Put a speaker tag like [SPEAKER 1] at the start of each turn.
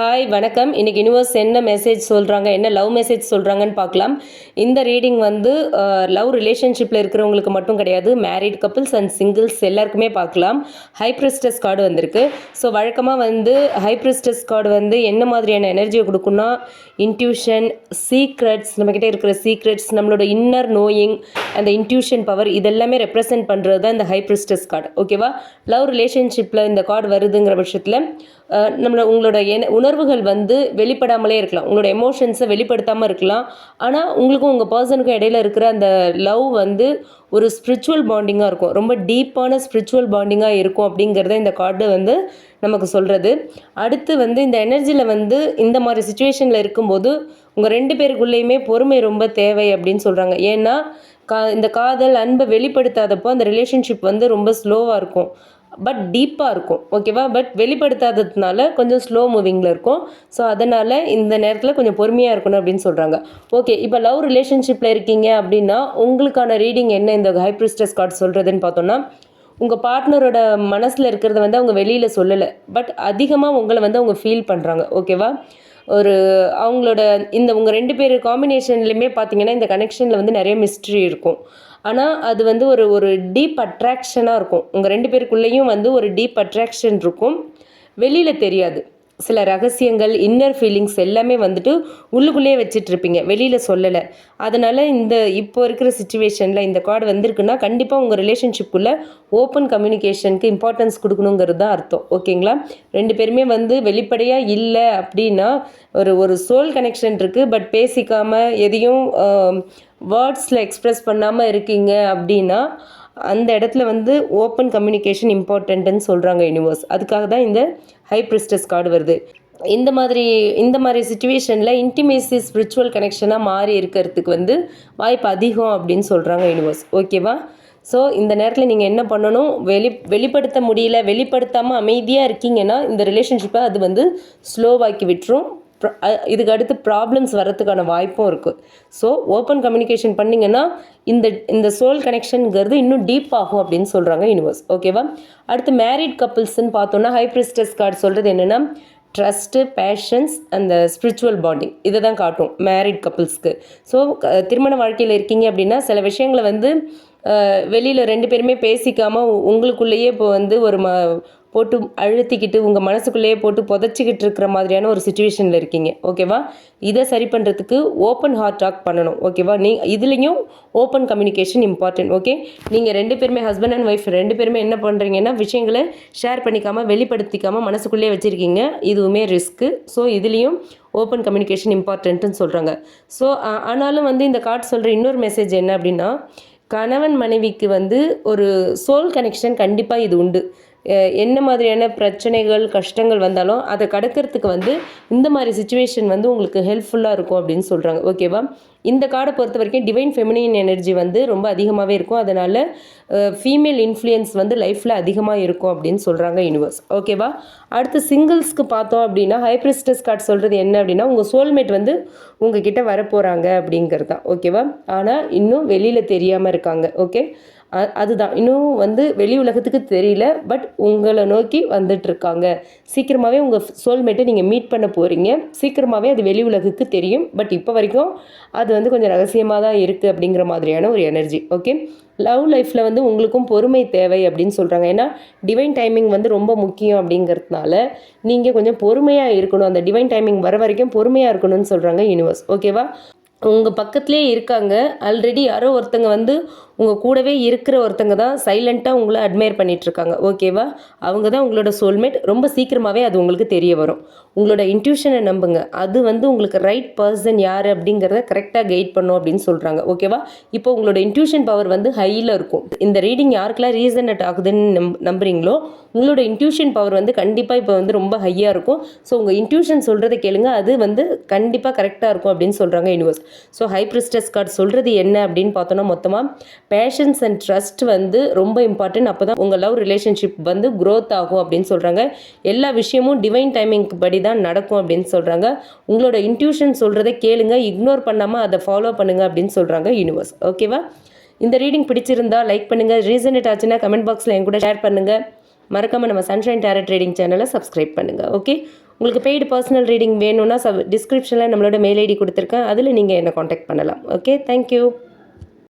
[SPEAKER 1] Hi வணக்கம். இன்றைக்கி universe என்ன மெசேஜ் சொல்கிறாங்க என்ன லவ் மெசேஜ் சொல்கிறாங்கன்னு பார்க்கலாம். இந்த ரீடிங் வந்து லவ் ரிலேஷன்ஷிப்பில் இருக்கிறவங்களுக்கு மட்டும் கிடையாது மேரிட் கப்புள்ஸ் அண்ட் சிங்கிள்ஸ் எல்லாருக்குமே பார்க்கலாம். ஹைப்ரிஸ்டஸ் கார்டு வந்திருக்கு. ஸோ வழக்கமாக வந்து ஹை பிரிஸ்டஸ் கார்டு வந்து என்ன மாதிரியான எனர்ஜியை கொடுக்குன்னா இன்ட்யூஷன் சீக்ரெட்ஸ் நம்மக்கிட்ட இருக்கிற சீக்ரெட்ஸ் நம்மளோட இன்னர் நோயிங் அந்த இன்ட்யூஷன் பவர் இதெல்லாமே ரெப்ரசன்ட் பண்ணுறது தான் இந்த ஹை பிரிஸ்டஸ் கார்டு ஓகேவா லவ் ரிலேஷன்ஷிப்பில் இந்த கார்டு வருதுங்கிற பட்சத்தில் நம்மளோட உங்களோட என உணர்வுகள் வந்து வெளிப்படாமலே இருக்கலாம். உங்களோட எமோஷன்ஸை வெளிப்படுத்தாமல் இருக்கலாம். ஆனால் உங்களுக்கும் உங்கள் பர்சனுக்கும் இடையில இருக்கிற அந்த லவ் வந்து ஒரு ஸ்பிரிச்சுவல் பாண்டிங்காக இருக்கும். ரொம்ப டீப்பான ஸ்பிரிச்சுவல் பாண்டிங்காக இருக்கும் அப்படிங்கிறத இந்த கார்டு வந்து நமக்கு சொல்கிறது அடுத்து வந்து இந்த எனர்ஜியில் வந்து இந்த மாதிரி சுச்சுவேஷனில் இருக்கும்போது உங்கள் ரெண்டு பேருக்குள்ளேயுமே பொறுமை ரொம்ப தேவை அப்படின்னு சொல்கிறாங்க ஏன்னா கா இந்த காதல் அன்பை வெளிப்படுத்தாதப்போ அந்த ரிலேஷன்ஷிப் வந்து ரொம்ப ஸ்லோவாக இருக்கும். பட் டீப்பாக இருக்கும் ஓகேவா பட் வெளிப்படுத்தாததுனால கொஞ்சம் ஸ்லோ மூவிங்கில் இருக்கும். ஸோ அதனால் இந்த நேரத்தில் கொஞ்சம் பொறுமையாக இருக்கணும் அப்படின்னு சொல்கிறாங்க ஓகே இப்போ லவ் ரிலேஷன்ஷிப்பில் இருக்கீங்க அப்படின்னா உங்களுக்கான ரீடிங் என்ன? இந்த ஹைப்ரிஸ்டஸ் கார்டு சொல்கிறதுன்னு பார்த்தோன்னா உங்கள் பார்ட்னரோட மனசில் இருக்கிறத வந்து அவங்க வெளியில் சொல்லலை. பட் அதிகமாக உங்களை வந்து அவங்க ஃபீல் பண்ணுறாங்க ஓகேவா ஒரு அவங்களோட இந்த உங்கள் ரெண்டு பேர் காம்பினேஷன்லையுமே பார்த்தீங்கன்னா இந்த கனெக்ஷனில் வந்து நிறைய மிஸ்ட்ரி இருக்கும். ஆனால் அது வந்து ஒரு ஒரு டீப் அட்ராக்ஷனாக இருக்கும். உங்கள் ரெண்டு பேருக்குள்ளேயும் வந்து ஒரு டீப் அட்ராக்ஷன் இருக்கும். வெளியில் தெரியாது. சில ரகசியங்கள் இன்னர் ஃபீலிங்ஸ் எல்லாமே வந்துட்டு உள்ளுக்குள்ளேயே வச்சிட்ருப்பீங்க வெளியில் சொல்லலை. அதனால் இந்த இப்போ இருக்கிற சுச்சுவேஷனில் இந்த கார்டு வந்திருக்குன்னா கண்டிப்பாக உங்கள் ரிலேஷன்ஷிப்புக்குள்ளே ஓப்பன் கம்யூனிகேஷனுக்கு இம்பார்ட்டன்ஸ் கொடுக்கணுங்கிறது தான் அர்த்தம். ஓகேங்களா ரெண்டு பேருமே வந்து வெளிப்படையாக இல்லை அப்படின்னா ஒரு ஒரு சோல் கனெக்ஷன் இருக்குது பட் பேசிக்காமல் எதையும் வேர்ட்ஸில் எக்ஸ்ப்ரெஸ் பண்ணாமல் இருக்கீங்க அப்படின்னா அந்த இடத்துல வந்து ஓப்பன் கம்யூனிகேஷன் இம்பார்ட்டண்ட்டுன்னு சொல்கிறாங்க யூனிவர்ஸ் அதுக்காக தான் இந்த ஹை பிரிஸ்டஸ் கார்டு வருது. இந்த மாதிரி இந்த மாதிரி சுச்சுவேஷனில் இன்டிமேசி ஸ்பிரிச்சுவல் கனெக்ஷனாக மாறி இருக்கிறதுக்கு வந்து வாய்ப்பு அதிகம் அப்படின்னு சொல்கிறாங்க யூனிவர்ஸ் ஓகேவா ஸோ இந்த நேரத்தில் நீங்கள் என்ன பண்ணணும்? வெளி வெளிப்படுத்த முடியல வெளிப்படுத்தாமல் அமைதியாக இருக்கீங்கன்னா இந்த ரிலேஷன்ஷிப்பை அது வந்து ஸ்லோவாக்கி விட்டுரும். இதுக்கு அடுத்து ப்ராப்ளம்ஸ் வர்றதுக்கான வாய்ப்பும் இருக்குது ஸோ ஓப்பன் கம்யூனிகேஷன் பண்ணிங்கன்னா இந்த இந்த சோல் கனெக்ஷனுங்கிறது இன்னும் டீப் ஆகும் அப்படின்னு சொல்கிறாங்க யூனிவர்ஸ் ஓகேவா அடுத்து மேரிட் கப்புள்ஸ்ன்னு பார்த்தோன்னா ஹைப்ரிஸ்டஸ் கார்டு சொல்கிறது என்னென்னா ட்ரஸ்ட்டு பேஷன்ஸ் அந்த ஸ்பிரிச்சுவல் பாண்டிங் இதை தான் காட்டும் மேரிட் கப்புள்ஸ்க்கு ஸோ திருமண வாழ்க்கையில் இருக்கீங்க அப்படின்னா சில விஷயங்களை வந்து வெளியில் ரெண்டு பேருமே பேசிக்காமல் உங்களுக்குள்ளேயே இப்போ வந்து ஒரு ம போட்டு அழுத்திக்கிட்டு உங்கள் மனசுக்குள்ளேயே போட்டு புதைச்சிக்கிட்டு இருக்கிற மாதிரியான ஒரு சுச்சுவேஷனில் இருக்கீங்க. ஓகேவா இதை சரி பண்ணுறதுக்கு ஓப்பன் ஹார்ட் டாக் பண்ணணும். ஓகேவா நீ இதுலேயும் ஓப்பன் கம்யூனிகேஷன் இம்பார்ட்டன்ட் ஓகே நீங்கள் ரெண்டு பேருமே ஹஸ்பண்ட் அண்ட் ஒய்ஃப் ரெண்டு பேருமே என்ன பண்ணுறீங்கன்னா விஷயங்களை ஷேர் பண்ணிக்காமல் வெளிப்படுத்திக்காமல் மனசுக்குள்ளேயே வச்சுருக்கீங்க. இதுவுமே ரிஸ்க்கு ஸோ இதுலேயும் ஓப்பன் கம்யூனிகேஷன் இம்பார்ட்டன்ட்டுன்னு சொல்கிறாங்க ஸோ ஆனாலும் வந்து இந்த கார்டு சொல்கிற இன்னொரு மெசேஜ் என்ன அப்படின்னா கணவன் மனைவிக்கு வந்து ஒரு சோல் கனெக்ஷன் கண்டிப்பாக இது உண்டு. என்ன மாதிரியான பிரச்சனைகள் கஷ்டங்கள் வந்தாலும் அதை கடக்கிறதுக்கு வந்து இந்த மாதிரி சுச்சுவேஷன் வந்து உங்களுக்கு ஹெல்ப்ஃபுல்லாக இருக்கும் அப்படின்னு சொல்கிறாங்க ஓகேவா இந்த கார்டை பொறுத்த வரைக்கும் டிவைன் ஃபெமினின் எனர்ஜி வந்து ரொம்ப அதிகமாகவே இருக்கும். அதனால் ஃபீமேல் இன்ஃப்ளூயன்ஸ் வந்து லைஃப்பில் அதிகமாக இருக்கும் அப்படின்னு சொல்கிறாங்க யூனிவர்ஸ் ஓகேவா அடுத்து சிங்கிள்ஸ்க்கு பார்த்தோம் அப்படின்னா ஹைப்ரிஸ்டஸ் கார்டு சொல்கிறது என்ன அப்படின்னா உங்கள் சோல்மேட் வந்து உங்ககிட்ட வரப்போகிறாங்க அப்படிங்கிறது தான் ஓகேவா ஆனால் இன்னும் வெளியில் தெரியாமல் இருக்காங்க. ஓகே அதுதான். இன்னும் வந்து வெளி உலகத்துக்கு தெரியல பட் உங்களை நோக்கி வந்துட்டுருக்காங்க. சீக்கிரமாகவே உங்கள் சோல்மேட்டை நீங்கள் மீட் பண்ண போகிறீங்க சீக்கிரமாகவே அது வெளி உலகுக்கு தெரியும். பட் இப்போ வரைக்கும் அது வந்து கொஞ்சம் ரகசியமாக தான் இருக்குது அப்படிங்கிற மாதிரியான ஒரு எனர்ஜி ஓகே லவ் லைஃப்பில் வந்து உங்களுக்கும் பொறுமை தேவை அப்படின்னு சொல்கிறாங்க ஏன்னா டிவைன் டைமிங் வந்து ரொம்ப முக்கியம் அப்படிங்கிறதுனால நீங்கள் கொஞ்சம் பொறுமையாக இருக்கணும். அந்த டிவைன் டைமிங் வர வரைக்கும் பொறுமையாக இருக்கணும்னு சொல்கிறாங்க யூனிவர்ஸ் ஓகேவா உங்கள் பக்கத்துலேயே இருக்காங்க. ஆல்ரெடி யாரோ ஒருத்தங்க வந்து உங்கள் கூடவே இருக்கிற ஒருத்தங்க தான் சைலண்ட்டாக உங்களை அட்மையர் பண்ணிகிட்ருக்காங்க ஓகேவா அவங்க தான் உங்களோட சோல்மேட் ரொம்ப சீக்கிரமாகவே அது உங்களுக்கு தெரிய வரும். உங்களோட இன்ட்யூஷனை நம்புங்க. அது வந்து உங்களுக்கு ரைட் பர்சன் யார் அப்படிங்கிறத கரெக்டாக கைட் பண்ணும் அப்படின்னு சொல்கிறாங்க ஓகேவா இப்போ உங்களோட இன்ட்யூஷன் பவர் வந்து ஹையில் இருக்கும். இந்த ரீடிங் யாருக்கெல்லாம் ரீசனட் ஆகுதுன்னு நம் நம்புறீங்களோ உங்களோட இன்ட்யூஷன் பவர் வந்து கண்டிப்பாக இப்போ வந்து ரொம்ப ஹையாக இருக்கும். ஸோ உங்கள் இன்ட்யூஷன் சொல்கிறத கேளுங்க. அது வந்து கண்டிப்பாக கரெக்டாக இருக்கும் அப்படின்னு சொல்கிறாங்க universe so high priestess card சொல்கிறது என்ன அப்படின்னு பார்த்தோன்னா மொத்தமாக பேஷன்ஸ் அண்ட் ட்ரஸ்ட் வந்து ரொம்ப இம்பார்ட்டன்ட் அப்போ தான் உங்கள் லவ் ரிலேஷன்ஷிப் வந்து க்ரோத் ஆகும் அப்படின்னு சொல்கிறாங்க எல்லா விஷயமும் டிவைன் டைமிங்க்கு படி தான் நடக்கும் அப்படின்னு சொல்கிறாங்க உங்களோட இன்ட்யூஷன் சொல்கிறத கேளுங்க. இக்னோர் பண்ணாமல் அதை ஃபாலோ பண்ணுங்கள் அப்படின்னு சொல்கிறாங்க யூனிவர்ஸ் ஓகேவா இந்த ரீடிங் பிடிச்சிருந்தா லைக் பண்ணுங்கள் ரீசனேட் ஆச்சுன்னா கமெண்ட் பாக்ஸில் என் கூட ஷேர் பண்ணுங்கள் மறக்காமல் நம்ம சன்ஷைன் டேரட் ட்ரேடிங் சேனலை சப்ஸ்கிரைப் பண்ணுங்கள் ஓகே உங்களுக்கு பெய்டு பர்சனல் ரீடிங் வேணும்னா சப் டிஸ்கிரிப்ஷனில் நம்மளோட மெயில் ஐடி கொடுத்துருக்கேன். அதில் நீங்கள் என்னை காண்டாக்ட் பண்ணலாம். Okay thank you